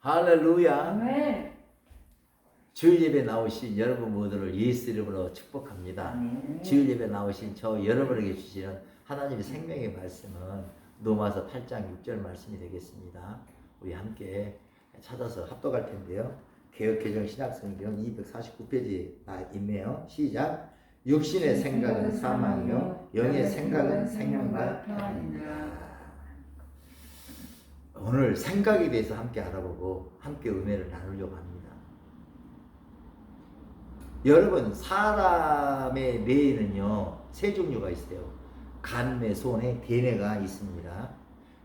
할렐루야. 아멘. 주일 예배 나오신 여러분 모두를 예수 이름으로 축복합니다. 아멘. 주일 예배 나오신 저 여러분에게 주시는 하나님의 생명의 말씀은 로마서 8장 6절 말씀이 되겠습니다. 우리 함께 찾아서 합독할 텐데요. 개혁개정 신약성경 249페이지에 있네요. 시작. 육신의 생각은 사망이요 영의 생각은 생명과 평안이니라. 오늘 생각에 대해서 함께 알아보고 함께 은혜를 나누려고 합니다. 여러분 사람의 뇌에는요 세 종류가 있어요. 간뇌, 소뇌, 대뇌가 있습니다.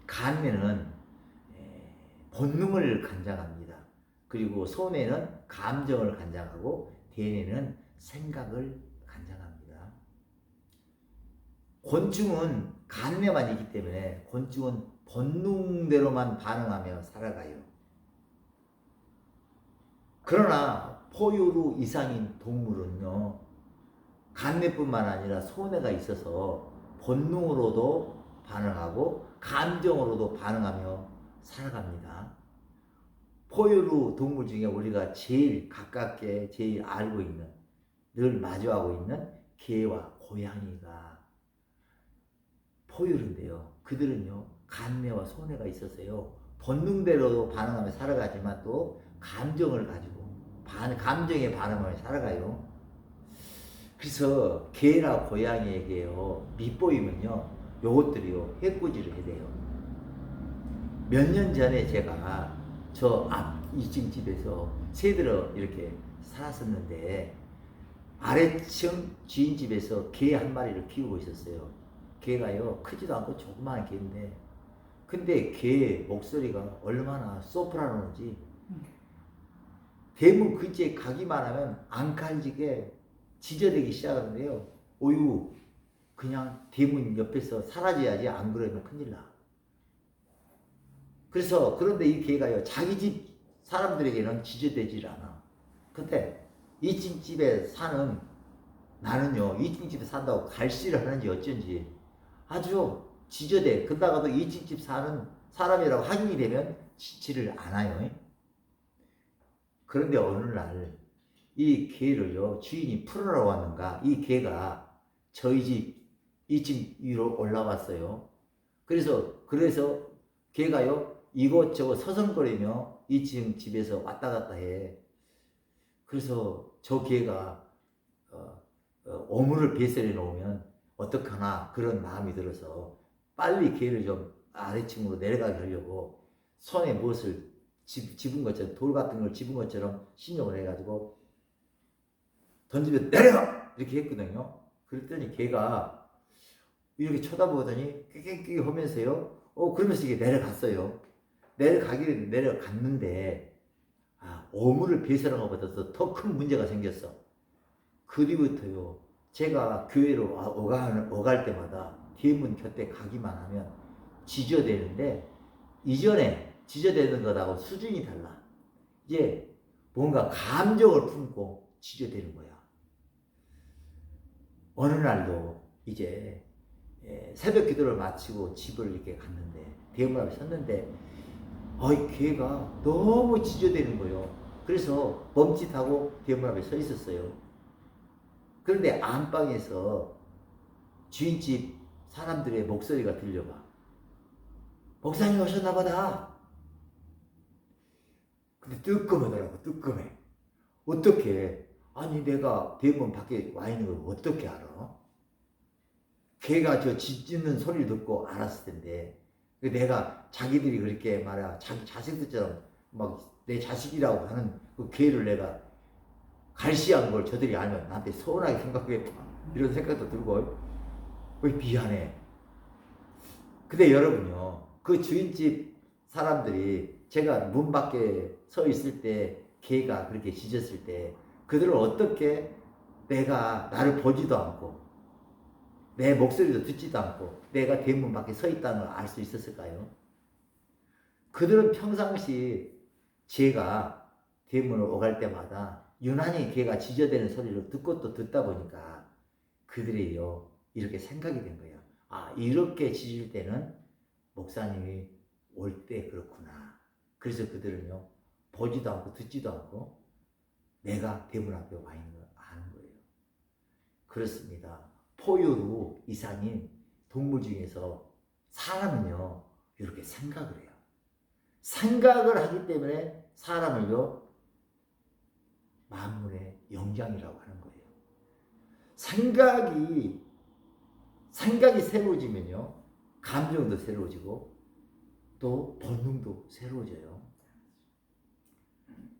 간뇌는 에, 본능을 관장합니다. 그리고 소뇌는 감정을 관장하고 대뇌는 생각을 관장합니다. 곤충은 간뇌만 있기 때문에 곤충은 본능대로만 반응하며 살아가요. 그러나 포유류 이상인 동물은요, 간뇌뿐만 아니라 소뇌가 있어서 본능으로도 반응하고 감정으로도 반응하며 살아갑니다. 포유류 동물 중에 우리가 제일 가깝게 제일 알고 있는 늘 마주하고 있는 개와 고양이가 포유류인데요. 그들은요 간뇌와 소뇌가 있어서요 본능대로도 반응하며 살아가지만 또 감정을 가지고 반, 감정에 반응하며 살아가요. 그래서 개나 고양이에게요 밑보이면요 요것들이요 해꾸지를 해대요. 몇 년 전에 제가 저 앞 2층 집에서 새들어 이렇게 살았었는데 아래층 주인 집에서 개 한 마리를 키우고 있었어요. 개가요 크지도 않고 조그마한 개인데 근데 개 목소리가 얼마나 소프라노인지 대문 근처에 가기만 하면 앙칼지게 지저대기 시작하는데요. 오유 그냥 대문 옆에서 사라져야지 안 그러면 큰일 나. 그래서 그런데 이 개가요 자기 집 사람들에게는 지저대질 않아. 근데 이층 집에 사는 나는요 이층 집에 산다고 갈시를 하는지 어쩐지 아주 지저대. 그러다가도 이층 집 사는 사람이라고 확인이 되면 지지를 않아요. 그런데 어느 날 이 개를요 주인이 풀으러 왔는가 이 개가 저희 집 2층 위로 올라왔어요. 그래서 그래서 개가요 이곳저곳 서성거리며 2층 집에서 왔다 갔다 해. 그래서 저 개가 어, 어, 오물을 배설해 놓으면 어떡하나 그런 마음이 들어서 빨리 개를 좀 아래층으로 내려가게 하려고 손에 무엇을 집, 집은 것처럼 돌 같은 걸 집은 것처럼 신용을 해가지고 던지면 내려가 이렇게 했거든요. 그랬더니 걔가 이렇게 쳐다보더니 꾀꾀꾀 하면서요. 어 그러면서 이게 내려갔어요. 내려가기를 내려갔는데 아 오물을 배설한 것보다 더큰 문제가 생겼어. 그 뒤부터요. 제가 교회로 와- 오가, 오갈 때마다 대문 곁에 가기만 하면 지저대는데 이전에 지저대는 것하고 수준이 달라. 이제 뭔가 감정을 품고 지저대는 거야. 어느 날도 이제 예, 새벽 기도를 마치고 집을 이렇게 갔는데 대문 앞에 섰는데 어이 걔가 너무 지저대는 거예요. 그래서 멈칫하고 대문 앞에 서 있었어요. 그런데 안방에서 주인집 사람들의 목소리가 들려가. 목사님 오셨나 보다. 근데 뜨끔하더라고, 뜨끔해. 어떻게, 아니, 내가 대문 밖에 와 있는 걸 어떻게 알아? 걔가 저 짖는 소리를 듣고 알았을 텐데, 그 내가 자기들이 그렇게 말이야, 자기 자식들처럼 막 내 자식이라고 하는 그 걔를 내가 갈시한 걸 저들이 알면 나한테 서운하게 생각하겠다. 이런 생각도 들고, 왜 미안해. 근데 여러분요, 그 주인집 사람들이 제가 문 밖에 서 있을 때, 개가 그렇게 짖었을 때, 그들은 어떻게 내가 나를 보지도 않고, 내 목소리도 듣지도 않고, 내가 대문 밖에 서 있다는 걸 알 수 있었을까요? 그들은 평상시 제가 대문을 오갈 때마다 유난히 걔가 짖어대는 소리를 듣고 또 듣다 보니까 그들이요 이렇게 생각이 된 거예요. 아 이렇게 짖을 때는 목사님이 올 때 그렇구나. 그래서 그들은요 보지도 않고 듣지도 않고 내가 대문 앞에 와 있는 걸 아는 거예요. 그렇습니다. 포유류 이상인 동물 중에서 사람은요 이렇게 생각을 해요. 생각을 하기 때문에 사람을요 만물의 영장이라고 하는 거예요. 생각이 생각이 새로워지면요 감정도 새로워지고 또 본능도 새로워져요.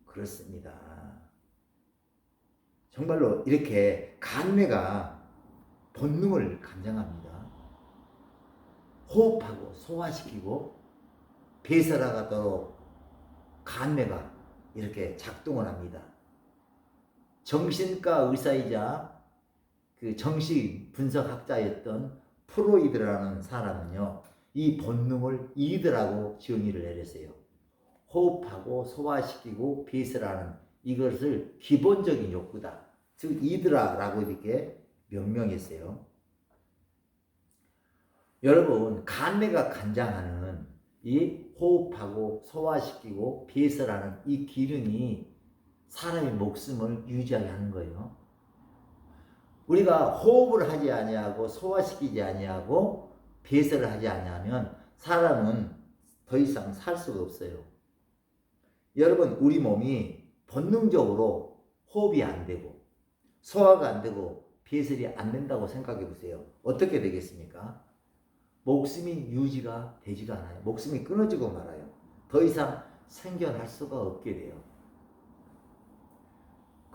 그렇습니다. 정말로 이렇게 간매가 본능을 감정합니다. 호흡하고 소화시키고 배설하도록 간매가 이렇게 작동을 합니다. 정신과 의사이자 그 정신 분석학자였던 프로이드라는 사람은요, 이 본능을 이드라고 정의를 내렸어요. 호흡하고 소화시키고 배설하는 이것을 기본적인 욕구다. 즉 이드라라고 이렇게 명명했어요. 여러분 간매가 간장하는 이 호흡하고 소화시키고 배설하는 이 기능이 사람의 목숨을 유지하게 하는 거예요. 우리가 호흡을 하지 아니하고 소화시키지 아니하고 배설을 하지 아니하면 사람은 더 이상 살 수가 없어요. 여러분 우리 몸이 본능적으로 호흡이 안 되고 소화가 안 되고 배설이 안 된다고 생각해 보세요. 어떻게 되겠습니까? 목숨이 유지가 되지가 않아요. 목숨이 끊어지고 말아요. 더 이상 생존할 수가 없게 돼요.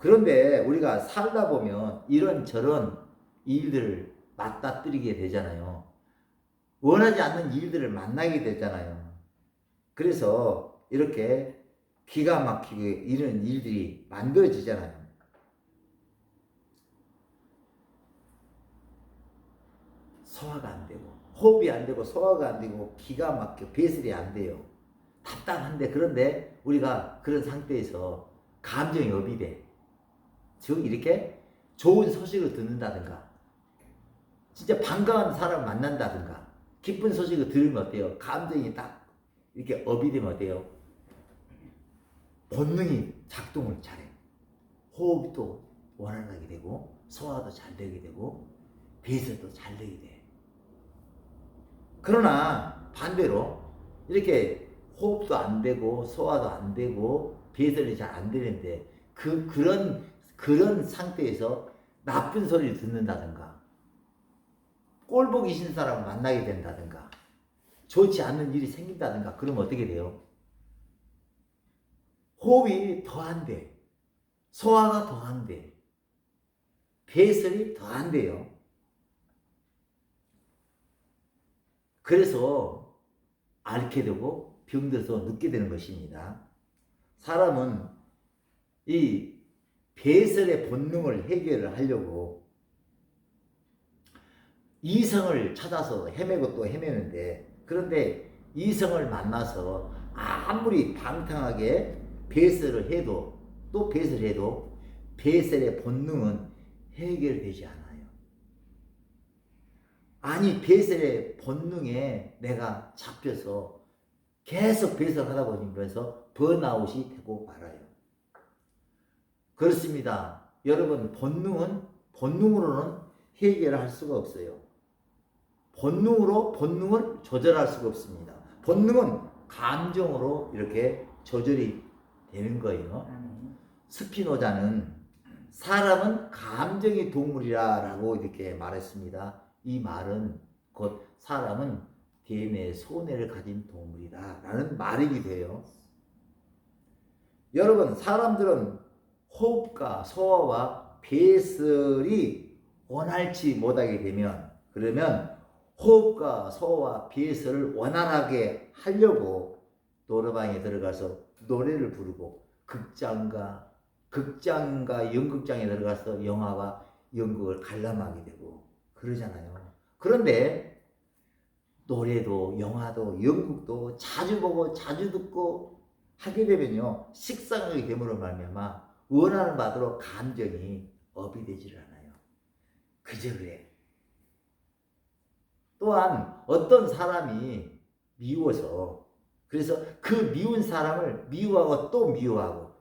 그런데 우리가 살다 보면 이런 저런 일들을 맞닥뜨리게 되잖아요. 원하지 않는 일들을 만나게 되잖아요. 그래서 이렇게 기가 막히게 이런 일들이 만들어지잖아요. 소화가 안 되고 호흡이 안 되고 소화가 안 되고 기가 막혀 배설이 안 돼요. 답답한데 그런데 우리가 그런 상태에서 감정이 업이 돼. 즉 이렇게 좋은 소식을 듣는다든가 진짜 반가운 사람 만난다든가 기쁜 소식을 들으면 어때요? 감정이 딱 이렇게 업이 되면 어때요? 본능이 작동을 잘해. 호흡도 원활하게 되고 소화도 잘 되게 되고 배설도 잘 되게 돼. 그러나 반대로 이렇게 호흡도 안 되고 소화도 안 되고 배설이 잘 안 되는데 그 그런 그런 상태에서 나쁜 소리를 듣는다든가 꼴보기 싫은 사람을 만나게 된다든가 좋지 않은 일이 생긴다든가 그러면 어떻게 돼요? 호흡이 더안 돼. 소화가 더안 돼. 배설이 더안 돼요. 그래서 앓게 되고 병들어서 눕게 되는 것입니다. 사람은 이 배설의 본능을 해결을 하려고 이성을 찾아서 헤매고 또 헤매는데 그런데 이성을 만나서 아무리 방탕하게 배설을 해도 또 배설해도 배설의 본능은 해결되지 않아요. 아니 배설의 본능에 내가 잡혀서 계속 배설하다 보면서 번아웃이 되고 말아요. 그렇습니다. 여러분 본능은 본능으로는 해결할 수가 없어요. 본능으로 본능을 조절할 수가 없습니다. 본능은 감정으로 이렇게 조절이 되는 거예요. 스피노자는 사람은 감정의 동물이라라고 이렇게 말했습니다. 이 말은 곧 사람은 대뇌 소뇌를 가진 동물이다라는 말이기도 해요. 여러분 사람들은 호흡과 소화와 배설이 원활치 못하게 되면 그러면 호흡과 소화와 배설을 원활하게 하려고 노래방에 들어가서 노래를 부르고 극장과 극장과 연극장에 들어가서 영화와 연극을 관람하게 되고 그러잖아요. 그런데 노래도 영화도 연극도 자주 보고 자주 듣고 하게 되면요 식상하게 됨으로 말미암아 원하는 바대로 감정이 업이 되질 않아요. 그저 그래. 또한 어떤 사람이 미워서 그래서 그 미운 사람을 미워하고 또 미워하고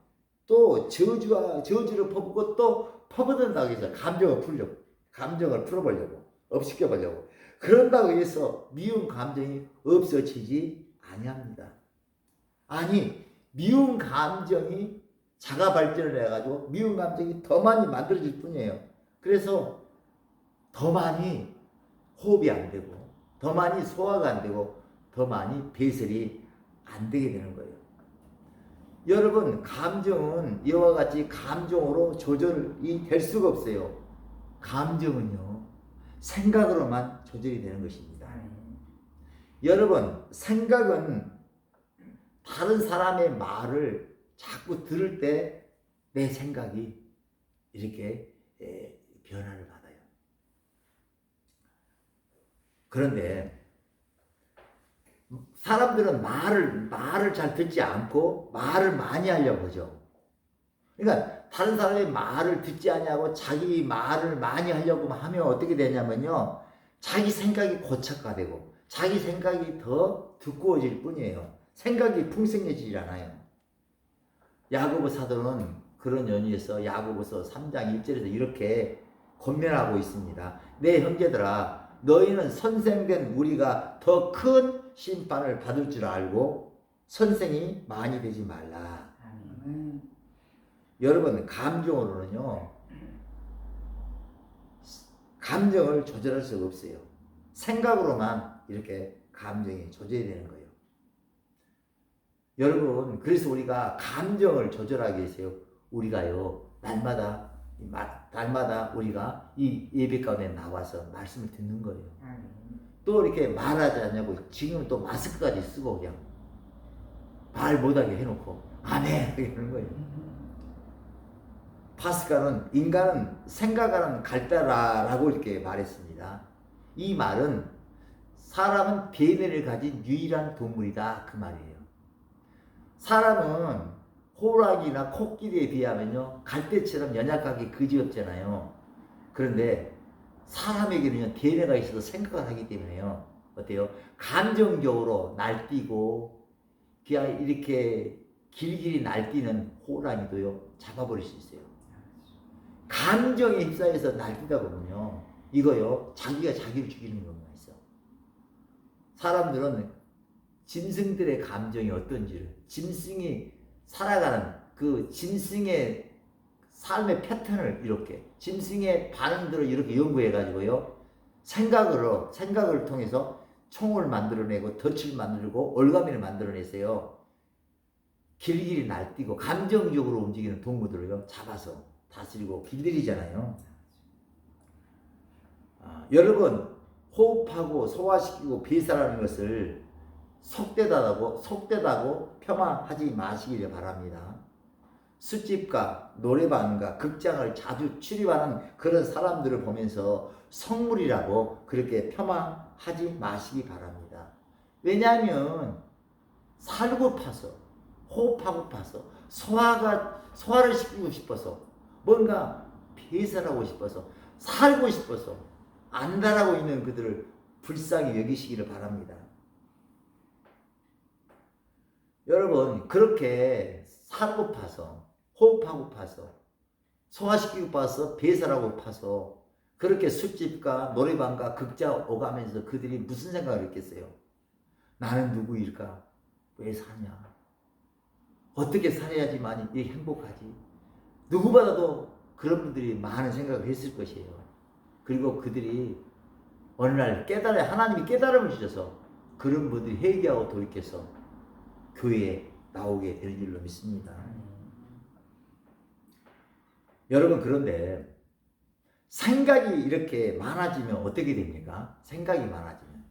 또 저주와 저주를 퍼붓고 또 퍼붓는다고 해서 감정을 풀려고 감정을 풀어보려고 업시켜보려고 그런다고 해서 미운 감정이 없어지지 아니합니다. 아니 미운 감정이 자가 발전을 해가지고 미운 감정이 더 많이 만들어질 뿐이에요. 그래서 더 많이 호흡이 안 되고 더 많이 소화가 안 되고 더 많이 배설이 안 되게 되는 거예요. 여러분 감정은 이와 같이 감정으로 조절이 될 수가 없어요. 감정은요 생각으로만 조절이 되는 것입니다. 여러분 생각은 다른 사람의 말을 자꾸 들을 때 내 생각이 이렇게 에, 변화를 받아요. 그런데 사람들은 말을 말을 잘 듣지 않고 말을 많이 하려고 하죠. 그러니까 다른 사람의 말을 듣지 않냐고 자기 말을 많이 하려고 하면 어떻게 되냐면요. 자기 생각이 고착화되고 자기 생각이 더 두꺼워질 뿐이에요. 생각이 풍성해지질 않아요. 야고보 사도는 그런 연유에서 야고보서 3장 1절에서 이렇게 권면하고 있습니다. 내 형제들아 너희는 선생된 우리가 더 큰 심판을 받을 줄 알고 선생이 많이 되지 말라. 여러분 감정으로는요 감정을 조절할 수가 없어요. 생각으로만 이렇게 감정이 조절이 되는 거예요. 여러분 그래서 우리가 감정을 조절하기 위해서 우리가요 날마다 날마다 우리가 이 예배 가운데 나와서 말씀을 듣는 거예요. 또 이렇게 말하지 않냐고 지금 또 마스크까지 쓰고 그냥 말 못하게 해놓고 아멘 이러는 거예요. 파스칼은 인간은 생각하는 갈대라라고 이렇게 말했습니다. 이 말은 사람은 DNA를 가진 유일한 동물이다 그 말이에요. 사람은 호랑이나 코끼리에 비하면요 갈대처럼 연약하게 그지없잖아요. 그런데 사람에게는요 DNA가 있어서 생각을 하기 때문에요 어때요? 감정적으로 날뛰고 그냥 이렇게 길길이 날뛰는 호랑이도요 잡아버릴 수 있어요. 감정에 휩싸여서 날뛰다 보면요 이거요 자기가 자기를 죽이는 경우가 있어. 사람들은 짐승들의 감정이 어떤지를 짐승이 살아가는 그 짐승의 삶의 패턴을 이렇게 짐승의 반응들을 이렇게 연구해 가지고요 생각으로 생각을 통해서 총을 만들어내고 덫을 만들고 올가미를 만들어내세요 길길이 날뛰고 감정적으로 움직이는 동물들을요 잡아서 다스리고 길들이잖아요. 아, 여러분 호흡하고 소화시키고 배설하는 것을 속되다고 속되다고 폄하하지 마시기를 바랍니다. 술집과 노래방과 극장을 자주 출입하는 그런 사람들을 보면서 성물이라고 그렇게 폄하하지 마시기 바랍니다. 왜냐하면 살고 파서 호흡하고 파서 소화가 소화를 시키고 싶어서 뭔가 배설하고 싶어서 살고 싶어서 안달하고 있는 그들을 불쌍히 여기시기를 바랍니다. 여러분 그렇게 살고 파서 호흡하고 파서 소화시키고 파서 배설하고 파서 그렇게 술집과 노래방과 극장 오가면서 그들이 무슨 생각을 했겠어요? 나는 누구일까? 왜 사냐? 어떻게 살아야지만 이 행복하지? 누구보다도 그런 분들이 많은 생각을 했을 것이에요. 그리고 그들이 어느 날 깨달아 하나님이 깨달음을 주셔서 그런 분들이 회개하고 돌이켜서 교회에 나오게 될 줄로 믿습니다. 여러분 그런데 생각이 이렇게 많아지면 어떻게 됩니까? 생각이 많아지면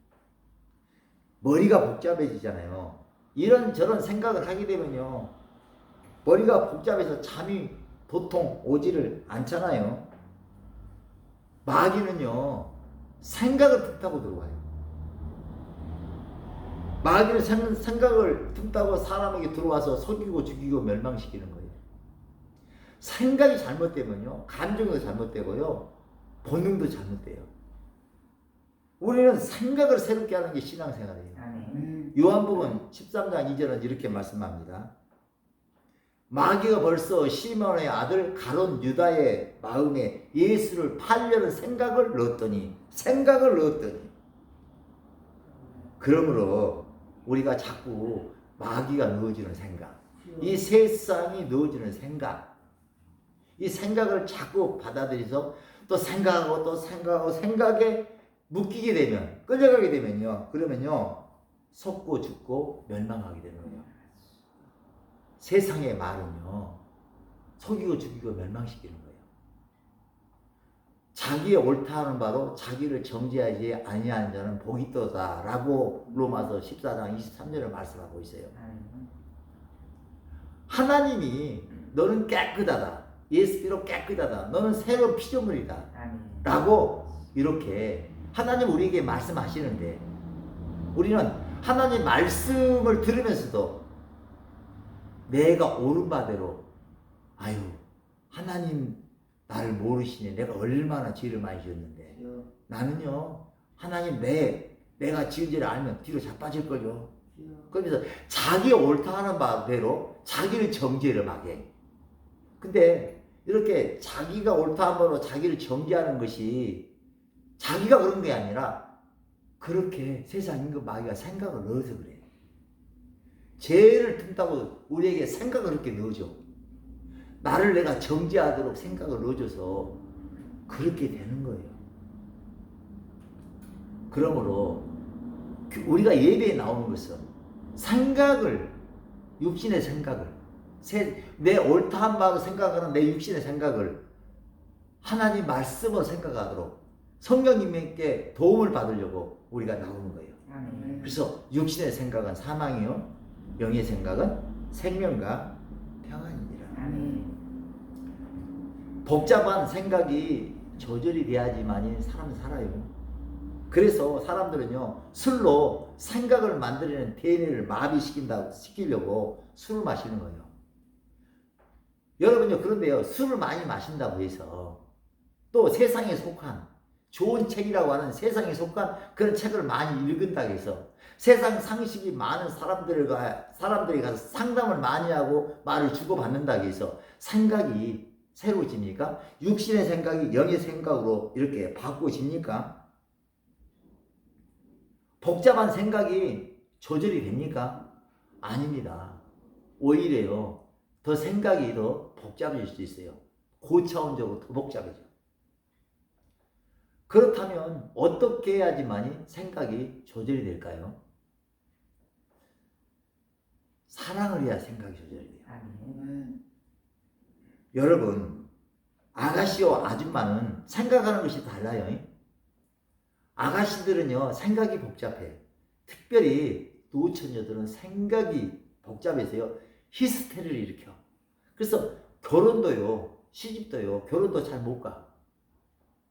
머리가 복잡해지잖아요. 이런 저런 생각을 하게 되면요 머리가 복잡해서 잠이 도통 오지를 않잖아요. 마귀는요 생각을 틈타고 들어와요. 마귀는 생각을 틈타고 사람에게 들어와서 속이고 죽이고 멸망시키는 거예요. 생각이 잘못되면요 감정도 잘못되고요 본능도 잘못돼요. 우리는 생각을 새롭게 하는 게 신앙생활이에요. 아멘. 요한복음 13장 2절은 이렇게 말씀합니다. 마귀가 벌써 시몬의 아들 가론 유다의 마음에 예수를 팔려는 생각을 넣었더니 생각을 넣었더니 그러므로 우리가 자꾸 마귀가 넣어주는 생각. 이 세상이 넣어주는 생각. 이 생각을 자꾸 받아들여서 또 생각하고 또 생각하고 생각에 묶이게 되면 끌려가게 되면요. 그러면요. 속고 죽고 멸망하게 되는 거예요. 세상의 말은요. 속이고 죽이고 멸망시키는 거예요 자기의 옳다하는 바로 자기를 정죄하지 아니하는 자는 복이 떠다라고 로마서 14장 23절을 말씀하고 있어요. 하나님이 너는 깨끗하다. 예수비로 깨끗하다. 너는 새로운 피조물이다. 라고 이렇게 하나님 우리에게 말씀하시는데 우리는 하나님 말씀을 들으면서도 내가 옳은 바대로 아유 하나님 나를 모르시네 내가 얼마나 죄를 많이 지었는데 주여. 나는요 하나님 내 내가 지은 죄를 알면 뒤로 자빠질걸요 주여. 그러면서 자기 옳다 하는 바대로 자기를 정죄를 막 해. 근데 이렇게 자기가 옳다 한 바로 자기를 정죄하는 것이 자기가 그런 게 아니라 그렇게 세상 임금 마귀가 생각을 넣어서 그래. 죄를 틈타고 우리에게 생각을 그렇게 넣어줘. 나를 내가 정죄하도록 생각을 넣어줘서 그렇게 되는 거예요. 그러므로 그 우리가 예배에 나오는 것은 생각을 육신의 생각을 세- 내 옳다한 바로 생각하는 내 육신의 생각을 하나님 말씀으로 생각하도록 성령님께 도움을 받으려고 우리가 나오는 거예요. 그래서 육신의 생각은 사망이요, 영의 생각은 생명과 평안이니라. 복잡한 생각이 조절이 돼야지만이 사람은 살아요. 그래서 사람들은요 술로 생각을 만들어내는 DNA를 마비시킨다 시키려고 술을 마시는 거예요. 여러분요 그런데요 술을 많이 마신다고 해서 또 세상에 속한 좋은 책이라고 하는 세상에 속한 그런 책을 많이 읽은다고 해서 세상 상식이 많은 사람들과 사람들이 가서 상담을 많이 하고 말을 주고받는다고 해서 생각이 새로워집니까? 육신의 생각이 영의 생각으로 이렇게 바꾸어집니까? 복잡한 생각이 조절이 됩니까? 아닙니다. 오히려요, 더 생각이 더 복잡해질 수 있어요. 고차원적으로 더 복잡해져. 그렇다면 어떻게 해야지만이 생각이 조절이 될까요? 사랑을 해야 생각이 조절이 돼요. 아멘. 여러분, 아가씨와 아줌마는 생각하는 것이 달라요. 아가씨들은요, 생각이 복잡해. 특별히 노처녀들은 생각이 복잡해서요, 히스테리를 일으켜. 그래서 결혼도요, 시집도요, 결혼도 잘 못 가.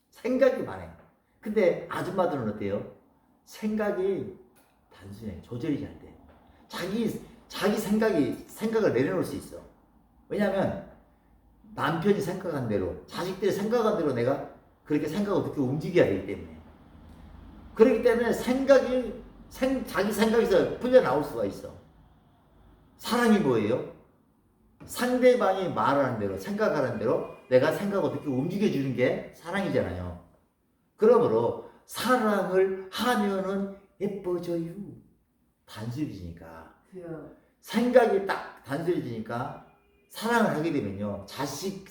생각이 많아요. 근데 아줌마들은 어때요? 생각이 단순해. 조절이 잘 돼. 자기, 자기 생각이, 생각을 내려놓을 수 있어. 왜냐면, 남편이 생각한 대로, 자식들이 생각한 대로 내가 그렇게 생각을 어떻게 움직여야 되기 때문에. 그렇기 때문에 생각이, 생, 자기 생각에서 풀려 나올 수가 있어. 사랑이 뭐예요? 상대방이 말하는 대로, 생각하는 대로 내가 생각 어떻게 움직여주는 게 사랑이잖아요. 그러므로 사랑을 하면은 예뻐져요. 단순해지니까. 생각이 딱 단순해지니까 사랑을 하게 되면요. 자식,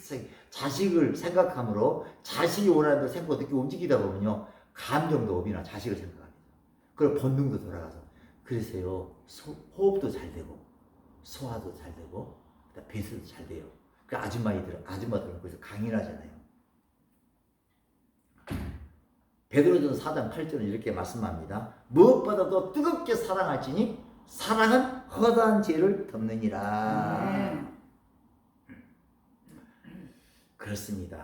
자식을 생각함으로 자식이 원하는 대로 생각 어떻게 움직이다 보면요. 감정도 업이나 자식을 생각합니다. 그리고 본능도 돌아가서. 그래서요. 소- 호흡도 잘 되고, 소화도 잘 되고, 배수도 잘 돼요. 그 아줌마이들은, 아줌마들은 그래서 강인하잖아요. 베드로전 4장 8절은 이렇게 말씀합니다. 무엇보다도 뜨겁게 사랑할지니 사랑은 허다한 죄를 덮느니라. 아멘. 그렇습니다.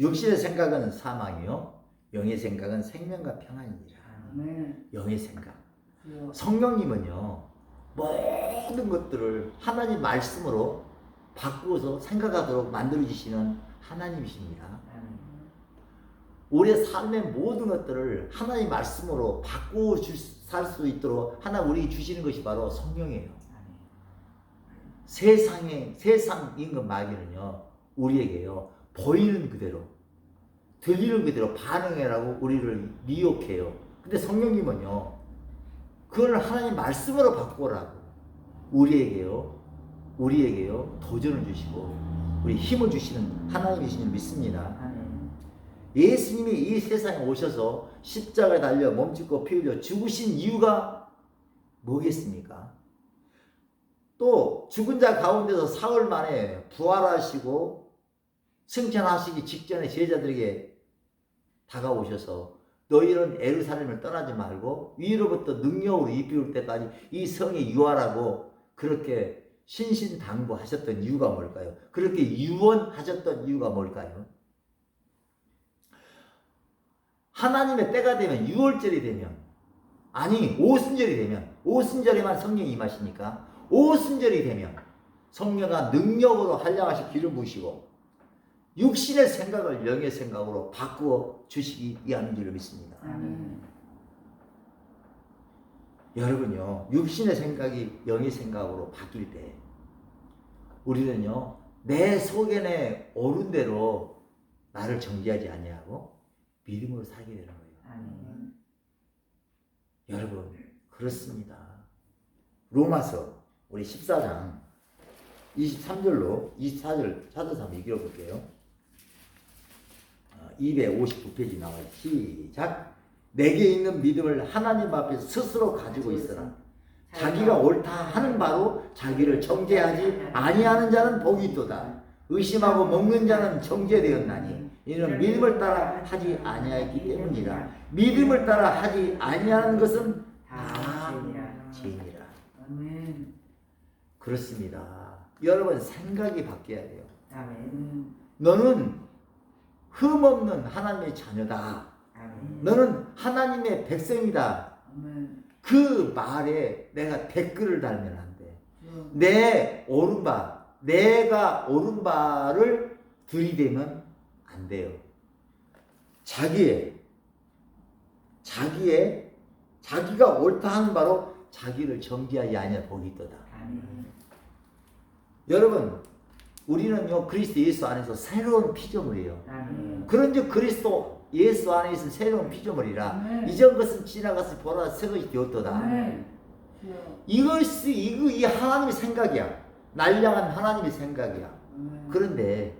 육신의 생각은 사망이요. 영의 생각은 생명과 평안이니라. 영의 생각. 주여. 성령님은요. 모든 것들을 하나님 말씀으로 바꾸어서 생각하도록 만들어 주시는 하나님이십니다. 우리의 삶의 모든 것들을 하나님 말씀으로 바꾸어 살수 있도록 하나 우리에게 주시는 것이 바로 성령이에요. 세상에 세상 임금 마귀는요 우리에게요 보이는 그대로 들리는 그대로 반응해라고 우리를 미혹해요. 근데 성령님은요 그걸 하나님 말씀으로 바꾸라고 우리에게요 우리에게요 도전을 주시고 우리 힘을 주시는 하나님이신 줄 믿습니다. 예수님이 이 세상에 오셔서 십자가에 달려 몸짓고 피 흘려 죽으신 이유가 뭐겠습니까? 또 죽은 자 가운데서 사흘 만에 부활하시고 승천하시기 직전에 제자들에게 다가오셔서 너희는 에루살렘을 떠나지 말고 위로부터 능력으로 입히울 때까지 이 성에 유하라고 그렇게 신신당부하셨던 이유가 뭘까요? 그렇게 유언하셨던 이유가 뭘까요? 하나님의 때가 되면 6월절이 되면 아니 오순절이 되면 오순절에만 성령이 임하시니까 오순절이 되면 성령가 능력으로 한량하시 기름 부으시고 육신의 생각을 영의 생각으로 바꾸어 주시기 위함인 줄 믿습니다. 아멘. 여러분요 육신의 생각이 영의 생각으로 바뀔 때 우리는요 내 속에 오른 대로 나를 정지하지 아니하고 믿음으로 살게 되는 거예요. 아멘. 여러분 그렇습니다. 로마서 우리 14장 23절로 24절 찾아서 한번 읽어볼게요. 어, 259페이지 나와요. 시작. 내게 있는 믿음을 하나님 앞에서 스스로 가지고 있어라. 자기가 옳다 하는 바로 자기를 정죄하지 아니하는 자는 복이 있도다. 의심하고 먹는 자는 정죄되었나니 이는 믿음을 따라 하지 아니하였기 때문이라. 믿음을 따라 하지 아니하는 것은 다다 죄니라. 그렇습니다. 여러분 생각이 바뀌어야 돼요. 너는 흠없는 하나님의 자녀다. 너는 하나님의 백성이다. 그 말에 내가 댓글을 달면 안 돼. 주여. 내 바, 내가 바를 들이대면 안 돼요. 자기의, 자기의, 자기가 옳다 하는 바로 자기를 정지하지 아니하 복이 있도다. 여러분, 우리는요, 그리스도 예수 안에서 새로운 피조물이에요. 그런즉 그리스도 예수 안에 있는 새로운 피조물이라 아멘. 이전 것은 지나가서 보라 새 것이 되었도다. 주여. 이것이 이거 이 하나님의 생각이야. 날량한 하나님의 생각이야. 아멘. 그런데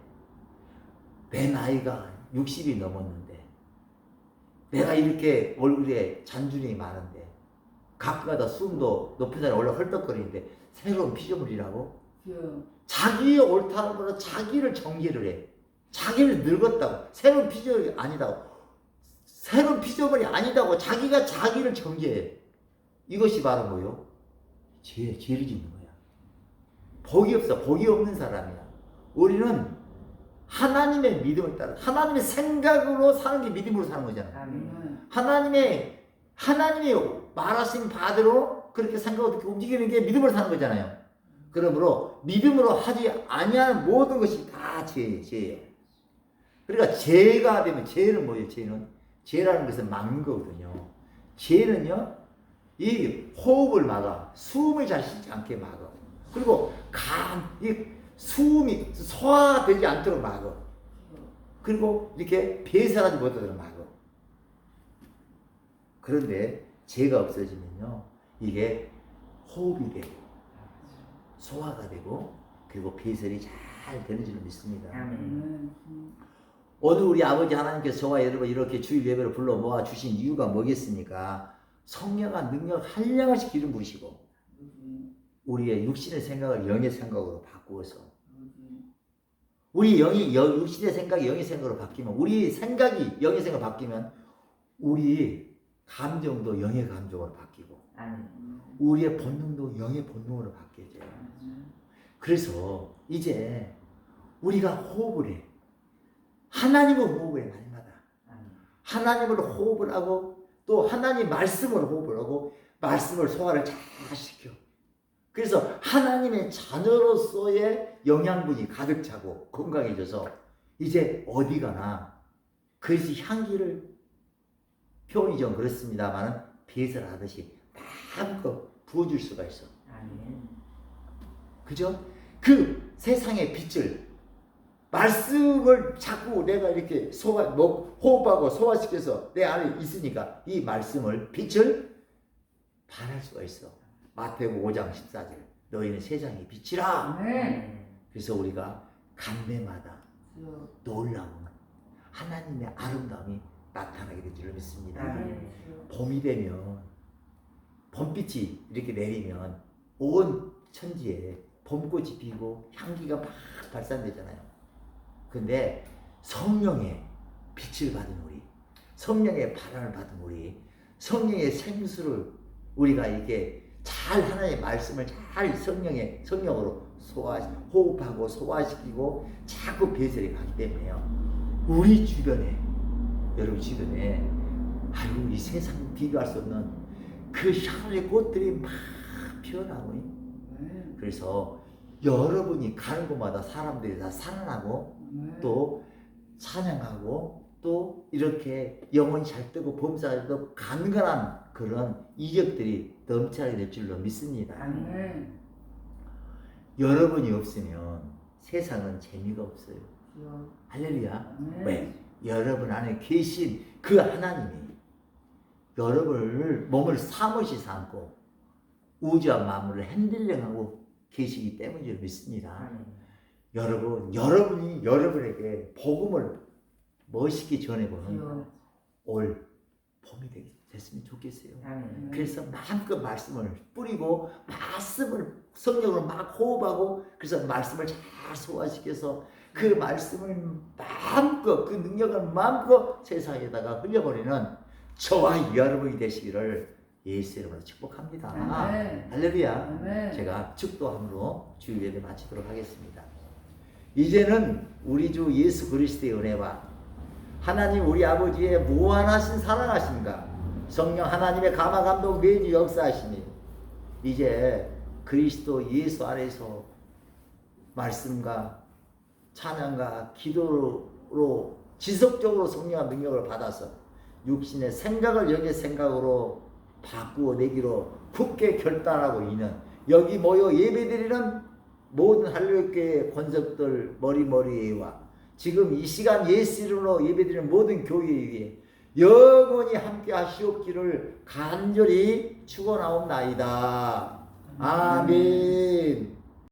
내 나이가 60이 넘었는데 내가 이렇게 얼굴에 잔주름이 많은데 가끔가다 숨도 높은 산에 올라 헐떡거리는데 새로운 피조물이라고 주여. 자기의 옳다는 거는 자기를 정죄를 해. 자기를 늙었다고. 새로운 피조물이 아니다고. 새로운 피조물이 아니다고. 자기가 자기를 정죄해. 이것이 바로 뭐요? 죄, 죄를 짓는 거야. 복이 없어. 복이 없는 사람이야. 우리는 하나님의 믿음을 따라, 하나님의 생각으로 사는 게 믿음으로 사는 거잖아. 아멘. 하나님의, 하나님의 말하신 바대로 그렇게 생각하고 움직이는 게 믿음으로 사는 거잖아요. 그러므로 믿음으로 하지 아니하는 모든 것이 다 죄, 죄예요. 그러니까 죄가 되면 죄는 뭐예요? 죄는 죄라는 것은 막는 거거든요. 죄는요, 이 호흡을 막아, 숨을 잘 쉬지 않게 막아. 그리고 간, 이 숨이 소화되지 않도록 막아. 그리고 이렇게 배설하지 못하도록 막아. 그런데 죄가 없어지면요, 이게 호흡이 되고, 소화가 되고 그리고 배설이 잘 되는 줄 믿습니다. 아멘. 음. 오늘 우리 아버지 하나님께서 저와 여러분 이렇게 주일 예배를 불러 모아 주신 이유가 뭐겠습니까? 성령과 능력 한량씩 기름 부으시고. 우리의 육신의 생각을 영의 생각으로 바꾸어서. 우리 영이 영- 육신의 생각이 영의 생각으로 바뀌면 우리 생각이 영의 생각으로 바뀌면 우리 감정도 영의 감정으로 바뀌고. 우리의 본능도 영의 본능으로 바뀌어져요. 그래서 이제 우리가 호흡을 해. 하나님을 호흡을 해, 날마다. 하나님을 호흡을 하고 또 하나님 말씀을 호흡을 하고 말씀을 소화를 잘 시켜. 그래서 하나님의 자녀로서의 영양분이 가득 차고 건강해져서 이제 어디 가나 그래서 향기를 표현이 좀 그렇습니다만 배설하듯이 마음껏 부어줄 수가 있어. 아멘. 그죠? 그 세상의 빛을 말씀을 자꾸 내가 이렇게 소화, 뭐, 호흡하고 소화시켜서 내 안에 있으니까 이 말씀을 빛을 발할 수가 있어. 마태복음 5장 14절. 너희는 세상의 빛이라. 아멘. 그래서 우리가 간매마다 주여. 놀라운 하나님의 아름다움이 나타나게 될줄 믿습니다. 아멘. 주여. 봄이 되면 봄빛이 이렇게 내리면 온 천지에 봄꽃이 피고 향기가 막 발산되잖아요. 근데 성령의 빛을 받은 우리, 성령의 바람을 받은 우리, 성령의 생수를 우리가 이렇게 잘 하나님의 말씀을 잘 성령의 성령으로 소화 호흡하고 소화시키고 자꾸 배설해 가기 때문에요. 우리 주변에 여러분 주변에 아이고 이 세상 비교할 수 없는 그 향의 꽃들이 막 피어나고 아멘. 그래서 여러분이 가는 곳마다 사람들이 다 살아나고 아멘. 또 찬양하고 또 이렇게 영혼이 잘 뜨고 범사에 도 강건한 그런 이력들이 넘쳐나게 될 줄로 믿습니다. 아멘. 여러분이 없으면 세상은 재미가 없어요. 주여. 할렐루야. 아멘. 왜? 여러분 안에 계신 그 하나님이 여러분을 몸을 사무시 삼고 우주와 만물을 핸들링하고 계시기 때문인 줄 믿습니다. 아멘. 여러분, 여러분이 여러분에게 복음을 멋있게 전해보는. 올 봄이 됐으면 좋겠어요. 아멘. 그래서 마음껏 말씀을 뿌리고 말씀을 성령으로 막 호흡하고 그래서 말씀을 잘 소화시켜서 그 말씀을 마음껏 그 능력을 마음껏 세상에다가 흘려버리는 저와 여러분이 되시기를 예수 이름으로 축복합니다. 아멘. 할렐루야. 아멘. 제가 축도함으로 주일 예배 마치도록 하겠습니다. 이제는 우리 주 예수 그리스도의 은혜와 하나님 우리 아버지의 무한하신 사랑하심과 성령 하나님의 감화 감동 매주 역사하시니 이제 그리스도 예수 안에서 말씀과 찬양과 기도로 지속적으로 성령의 능력을 받아서 육신의 생각을 영의 생각으로 바꾸어 내기로 굳게 결단하고 있는 여기 모여 예배드리는 모든 할례교회 권석들 머리머리와 지금 이 시간 이름으로 예배드리는 모든 교회 위에 영원히 함께 하시옵기를 간절히 축원하옵나이다. 아멘.